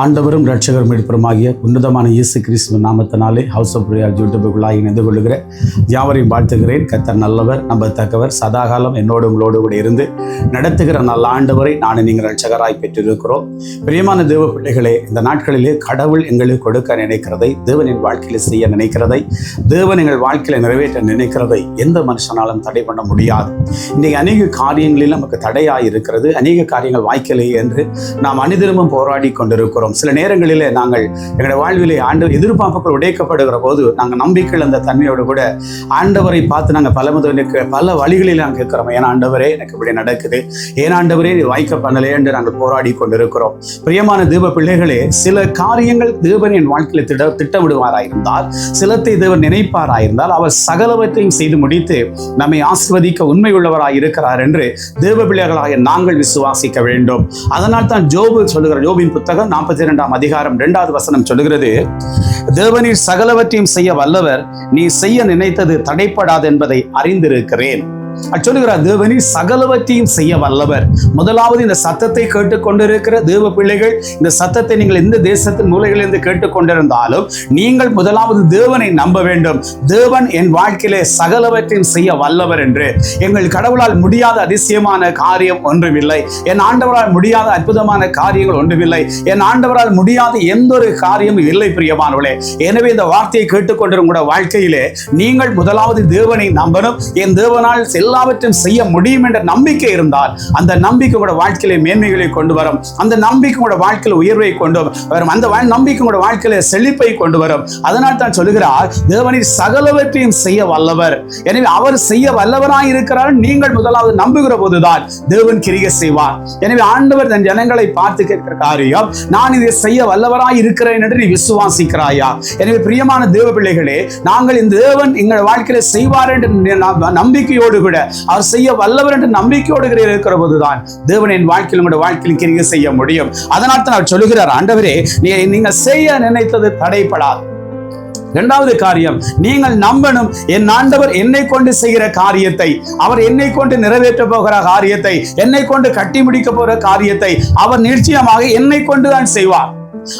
ஆண்டவரும் ரட்சகரும் எடுப்பருமாகிய உன்னதமான இயேசு கிறிஸ்துவ நாமத்தினாலே ஹவுஸ் ஆஃப் பிரியா யூடியூபுக்குள்ளாக இணைந்து கொள்கிறேன் யாவரையும் வாழ்த்துகிறேன். கத்தர் நல்லவர் நம்பத்தக்கவர் சதாகாலம் என்னோடு உங்களோடு கூட இருந்து நடத்துகிற நல்ல ஆண்டவரை நான் நீங்கள் ரட்சகராய் பெற்றிருக்கிறோம். பிரியமான தேவ பிள்ளைகளே இந்த நாட்களிலே கடவுள் எங்களுக்கு கொடுக்க நினைக்கிறதை தேவனின் வாழ்க்கையில் செய்ய நினைக்கிறதை தேவன் எங்கள் வாழ்க்கையில் நிறைவேற்ற நினைக்கிறதை எந்த மனுஷனாலும் தடை பண்ண முடியாது. இன்றைக்கு அநேக காரியங்களில் நமக்கு தடையாக இருக்கிறது. அநேக காரியங்கள் வாய்க்கலையே என்று நாம் அனுதினமும் போராடி கொண்டிருக்கிறோம். சில நேரங்களிலே நாங்கள் எங்களுடைய வாழ்விலே ஆண்டு எதிர்பார்ப்புகள் உடைக்கப்படுகிற போது நாங்கள் நம்பிக்கை அந்த தன்மையோடு கூட ஆண்டவரை பார்த்து நாங்கள் பல முதலுக்கு பல வழிகளில் நாங்கள் கேட்கிறோம் ஏன் ஆண்டவரே எனக்கு இப்படி நடக்குது. ஏன் ஆண்டவரே நீ வாய்க்க பண்ணலே என்று நாங்கள் போராடி கொண்டிருக்கிறோம். பிரியமான தேவ பிள்ளைகளே சில காரியங்கள் தேவன் என் வாழ்க்கையில் திட்ட திட்டமிடுவாராயிருந்தால் சிலத்தை தேவன் நினைப்பாராயிருந்தால் அவர் சகலவற்றையும் செய்து முடித்து நம்மை ஆசிர்வதிக்க உண்மை உள்ளவராய் இருக்கிறார் என்று தேவ பிள்ளைகளாக நாங்கள் விசுவாசிக்க வேண்டும். அதனால் தான் ஜோபு சொல்லுகிற ஜோபின் புத்தகம் நாற்பத்தி இரண்டாம் அதிகாரம் இரண்டாவது வசனம் சொல்லுகிறது தேவனீர் சகலவற்றையும் செய்ய வல்லவர் நீ செய்ய நினைத்தது தடைப்படாது என்பதை அறிந்திருக்கிறேன். சொல்லுகிறார் தேவனி சகலவற்றையும் செய்ய வல்லவர். முதலாவது இந்த சத்தத்தை கேட்டுக்கொண்டிருக்கிற தேவ பிள்ளைகள் இந்த சத்தத்தை நீங்கள் எந்த தேசத்தின் மூலைகளிலிருந்து கேட்டுக்கொண்டிருந்தாலும் நீங்கள் முதலாவது தேவனை நம்ப வேண்டும். தேவன் என் வாழ்க்கையிலே சகலவற்றையும் செய்ய வல்லவர் என்று. எங்கள் கடவுளால் முடியாத அதிசயமான காரியம் ஒன்றுமில்லை. என் ஆண்டவரால் முடியாத அற்புதமான காரியங்கள் ஒன்றுமில்லை. என் ஆண்டவரால் முடியாத எந்த ஒரு காரியமும் இல்லை பிரியமானவளே எனவே இந்த வார்த்தையை கேட்டுக்கொண்டிருக்கிற வாழ்க்கையிலே நீங்கள் முதலாவது தேவனை நம்பணும். என் தேவனால் செல்ல எல்லாவற்றையும் செய்ய முடியும் என்ற நம்பிக்கை இருந்தால் அந்த நம்பிக்கை கூட வாழ்க்கையில மேன்மைகளை கொண்டு வரும். அந்த நம்பிக்கை கூட வாழ்க்கையில உயர்வை கொண்டு வரும். அந்த நம்பிக்கை கூட வாழ்க்கையில செழிப்பை கொண்டு வரும். அதனால் தான் சொல்கிறார் தேவனின் சகலவற்றையும் செய்ய வல்லவர். எனவே அவர் செய்ய வல்லவராய் இருக்கிறார் நீங்கள் முதலாவது நம்புகிற போதுதான் தேவன் கிரியை செய்வார். எனவே ஆண்டவர் தன் ஜனங்களை பார்த்து கேட்கிற காரியம் நான் இதை செய்ய வல்லவராய் இருக்கிறேன் என்று நீ விசுவாசிக்கிறாயா? எனவே பிரியமான தேவ பிள்ளைகளே நாங்கள் இந்த தேவன் எங்கள் வாழ்க்கையில செய்வார் என்று நம்பிக்கையோடு கூட அவர் செய்ய வல்லவர் என்று நம்பிக்கையோடு இருக்கிற போதுதான் தேவன் என் வாழ்க்கையில் உங்களுடைய வாழ்க்கையில் கிரியை செய்ய முடியும். அதனால் தான் அவர் சொல்லுகிறார் ஆண்டவரே நீ நீங்க செய்ய நினைத்தது தடைப்படாது. இரண்டாவது காரியம் நீங்கள் நம்பணும் என் ஆண்டவர் என்னை கொண்டு செய்கிற காரியத்தை. அவர் என்னை கொண்டு நிறைவேற்ற போகிற காரியத்தை என்னை கொண்டு கட்டி முடிக்க போகிற காரியத்தை. அவர் நிச்சயமாக என்னை கொண்டு தான் செய்வார்.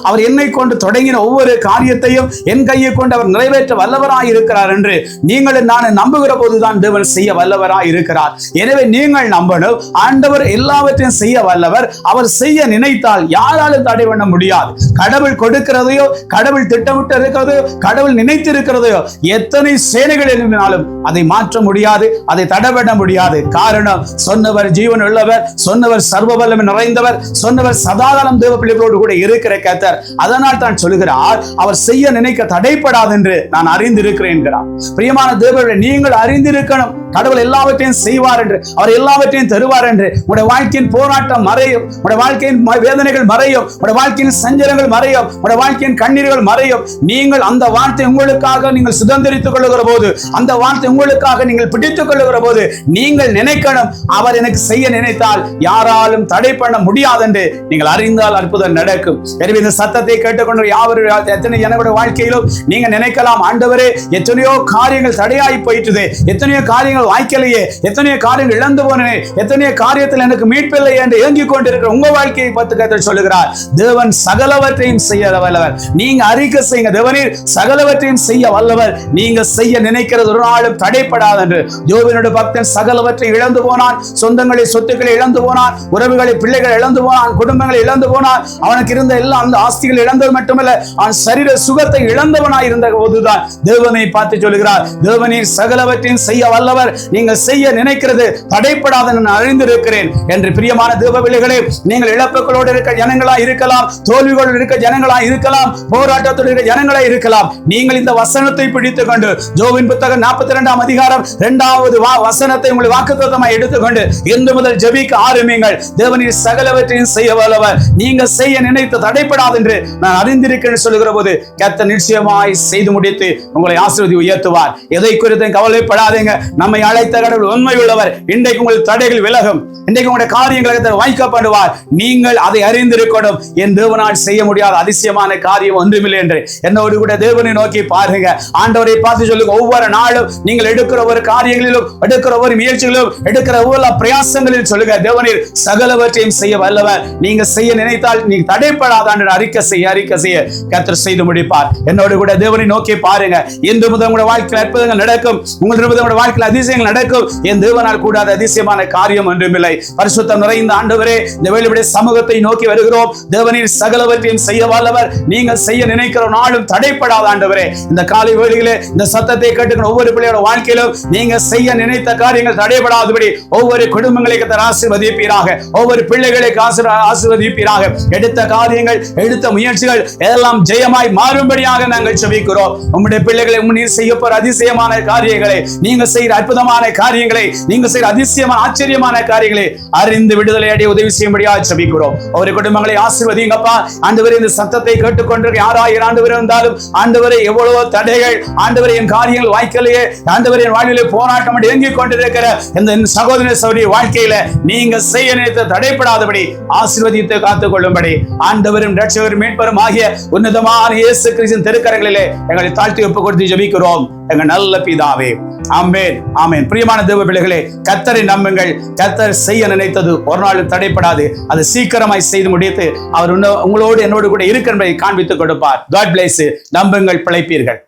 அவர் என்னை கொண்டு தொடங்கின ஒவ்வொரு காரியத்தையும் என் கையை கொண்டு அவர் நிறைவேற்ற வல்லவராய் இருக்கிறார் என்று நீங்கள் நான் நம்புகிற போதுதான் தேவன் செய்ய வல்லவராய் இருக்கிறார். எனவே நீங்கள் நம்பணும் ஆண்டவர் எல்லாவற்றையும் செய்ய வல்லவர் அவர் செய்ய நினைத்தால் யாராலும் தடை பண்ண முடியாது. கடவுள் கொடுக்கிறதையோ கடவுள் திட்டமிட்டு இருக்கிறதையோ கடவுள் நினைத்து இருக்கிறதையோ எத்தனை சேனைகள் எழுப்பினாலும் அதை மாற்ற முடியாது அதை தடை பண்ண முடியாது. காரணம் சொன்னவர் ஜீவன் உள்ளவர் சொன்னவர் சர்வ வல்லமை நிறைந்தவர் சொன்னவர் சதாகாலம் தேவ பிள்ளைகளோடு கூட இருக்கிற கத்தர் அதனால் தான் சொல்லுகிறார் அவர் செய்ய நினைக்க தடைப்படாது என்று நான் அறிந்திருக்கிறேன் என்கிறார். பிரியமான தேவர்களே நீங்கள் அறிந்திருக்கணும். கடவுள் எல்லாவற்றையும் செய்வார் என்று அவர் எல்லாவற்றையும் தருவார் என்று. உடைய வாழ்க்கையின் போராட்டம் மறையும். உடைய வாழ்க்கையின் வேதனைகள் மறையும். உடைய வாழ்க்கையின் சஞ்சலங்கள் மறையும். உடைய வாழ்க்கையின் கண்ணீர்கள் மறையும். நீங்கள் அந்த வார்த்தை உங்களுக்காக நீங்கள் சுதந்திரித்துக் கொள்ளுகிற போது அந்த வார்த்தை உங்களுக்காக நீங்கள் பிடித்துக் கொள்ளுகிற போது நீங்கள் நினைக்கணும் அவர் எனக்கு செய்ய நினைத்தால் யாராலும் தடை பண்ண முடியாது என்று நீங்கள் அறிந்தால் அற்புதம் நடக்கும். எனவே இந்த சத்தத்தை கேட்டுக்கொண்ட யாவரு எத்தனை என்னுடைய வாழ்க்கையிலும் நீங்க நினைக்கலாம். ஆண்டவரே எத்தனையோ காரியங்கள் தடையாய் போயிட்டுது. எத்தனையோ காரியங்கள் வாய்க்கலையே. எத்தனையோ காரியங்கள் இழந்து போனே எத்தனையோ காரியத்தில் எனக்கு மீட்பில்லை என்று இயங்கிக் கொண்டிருக்கிற உங்க வாழ்க்கையை பார்த்து கத்தர் சொல்லுகிறார். தேவன் சகலவற்றையும் செய்ய வல்லவர். நீங்க அறிக்கை செய்யுங்க. தேவனீர் சகலவற்றையும் செய்ய வல்லவர். நீங்க செய்ய நினைக்கிறது ஒரு நாளும் தடைப்படாது என்று. யோபினுடைய பக்தன் சகலவற்றை இழந்து போனான். சொந்தங்களை சொத்துக்களை இழந்து போனான். உறவுகளை பிள்ளைகளை இழந்து போனான். குடும்பங்களை இழந்து போனான். அவனுக்கு இருந்த எல்லாம் அந்த ஆஸ்திகள் இழந்தது மட்டுமல்ல அவன் சரீர சுகத்தை இழந்தவனாய் இருந்த போதுதான் தேவனை பார்த்து சொல்கிறார் தேவனீர் சகலவற்றையும் செய்ய வல்லவர் நீங்கள் செய்ய நினைக்கிறது தடைப்படாத நான் அறிந்திருக்கிறேன் என்று பிரியமான தேவ பிள்ளைகளே நீங்கள் இழப்புகளோடு இருக்க ஜனங்களா இருக்கலாம் தோல்விகளோடு இருக்க ஜனங்களா இருக்கலாம் போராட்டத்தோடு இருக்க ஜனங்களா இருக்கலாம் நீங்கள் இந்த வசனத்தை பிடித்துக் கொண்டு ஜோவின் புத்தகம் நாற்பத்தி இரண்டாம் அதிகாரம் இரண்டாவது வசனத்தை உங்களை வாக்குத்தமாக எடுத்துக்கொண்டு இன்று முதல் ஜெபிக்க ஆரம்பிங்கள் தேவனின் சகலவற்றையும் செய்ய வல்லவர் நீங்கள் செய்ய நினைத்து தடைப்பட தடைப்படாது என்று நான் அறிந்திருக்கிறேன் சொல்லுகிற போது கத்த நிச்சயமாய் செய்து முடித்து உங்களை ஆசிர்வதி உயர்த்துவார். எதை குறித்தும் கவலைப்படாதீங்க. நம்மை அழைத்த கடவுள் உண்மை உள்ளவர். இன்றைக்கு உங்கள் தடைகள் விலகும். இன்றைக்கு உங்களுடைய காரியங்களை வாய்க்கப்படுவார் நீங்கள் அதை அறிந்திருக்கணும். என் தேவனால் செய்ய முடியாத அதிசயமான காரியம் ஒன்றுமில்லை என்று. என்னோடு கூட தேவனை நோக்கி பாருங்க. ஆண்டவரை பார்த்து சொல்லுங்க. ஒவ்வொரு நாளும் நீங்கள் எடுக்கிற ஒரு காரியங்களிலும் எடுக்கிற ஒரு முயற்சிகளிலும் எடுக்கிற ஒவ்வொரு பிரயாசங்களில் சொல்லுங்க. தேவனில் சகலவற்றையும் செய்ய வல்லவர். நீங்க செய்ய நினைத்தால் நீங்க தடைப்படாதான்னு என்று அறிக்கை செய்ய அறிக்கை செய்ய கத்தர் செய்து முடிப்பார். என்னோடு கூட தேவனை நோக்கி பாருங்க. இன்று முதல் உங்களுடைய வாழ்க்கையில் அற்புதங்கள் நடக்கும். உங்கள் முதல் உங்களுடைய வாழ்க்கையில் அதிசயங்கள் நடக்கும். என் தேவனால் கூடாத அதிசயமான காரியம் ஒன்றுமில்லை. பரிசுத்தம் நிறைந்த ஆண்டவரே இந்த வேலையுடைய சமூகத்தை நோக்கி வருகிறோம். தேவனின் சகலவற்றையும் செய்ய வல்லவர். நீங்கள் செய்ய நினைக்கிற நாளும் தடைப்படாத ஆண்டவரே. இந்த காலை வேளையிலே இந்த சத்தத்தை கேட்டுக்கிற ஒவ்வொரு பிள்ளையோட வாழ்க்கையிலும் நீங்க செய்ய நினைத்த காரியங்கள் தடைபடாதபடி ஒவ்வொரு குடும்பங்களுக்கு கத்தர் ஆசீர்வதிப்பீராக. ஒவ்வொரு பிள்ளைகளுக்கு ஆசீர் ஆசீர்வதிப்பீராக. எடுத்த காரியங்கள் எடுத்த முயற்சிகள் எல்லாம் ஜெயமாய் மாறும்படியாக நாங்கள் செபிக்கிறோம். உம்முடைய பிள்ளைகளை நீர் செய்ய போற அதிசயமான காரியங்களை நீங்க செய்யற அற்புதமான காரியங்களை நீங்க செய்யற அதிசயமான ஆச்சரியமான காரியங்களை அறிந்து விடுதலை அடைய உதவி செய்யும்படியாக செபிக்கிறோம். ஒவ்வொரு குடும்பங்களை ஆசிர்வதிங்கப்பா ஆண்டவரே இந்த சத்தத்தை கேட்டுக்கொண்டிருக்க யாராயிரம் ஆண்டவர் இருந்தாலும் ஆண்டவரை எவ்வளவோ தடைகள் ஆண்டவரை என் காரியங்கள் வாய்க்கலையே ஆண்டவரை என் வாழ்விலே போராட்டம் அடி இயங்கிக் கொண்டிருக்கிற இந்த சகோதர சௌரிய வாழ்க்கையில நீங்க செய்ய நினைத்த தடைப்படாதபடி ஆசிர்வதித்து காத்துக் கொள்ளும்படி ஆண்டவரும் ரட்சகரும் மீட்பரும் ஆகிய உன்னதமான இயேசு கிறிஸ்தின் திருக்கரங்களிலே எங்களை தாழ்த்தி ஒப்பு கொடுத்து ஜபிக்கிறோம். எங்க நல்ல பிதாவே. ஆமேன் ஆமேன். பிரியமான தேவ பிள்ளைகளே கத்தரை நம்புங்கள். கத்தர் செய்ய நினைத்தது ஒரு நாள் தடைப்படாது அது சீக்கிரமாய் செய்து முடித்து அவர் உங்களோடு என்னோடு கூட இருக்கிற காண்பித்துக் கொடுப்பார். காட் பிளேஸ் நம்புங்கள் பிழைப்பீர்கள்.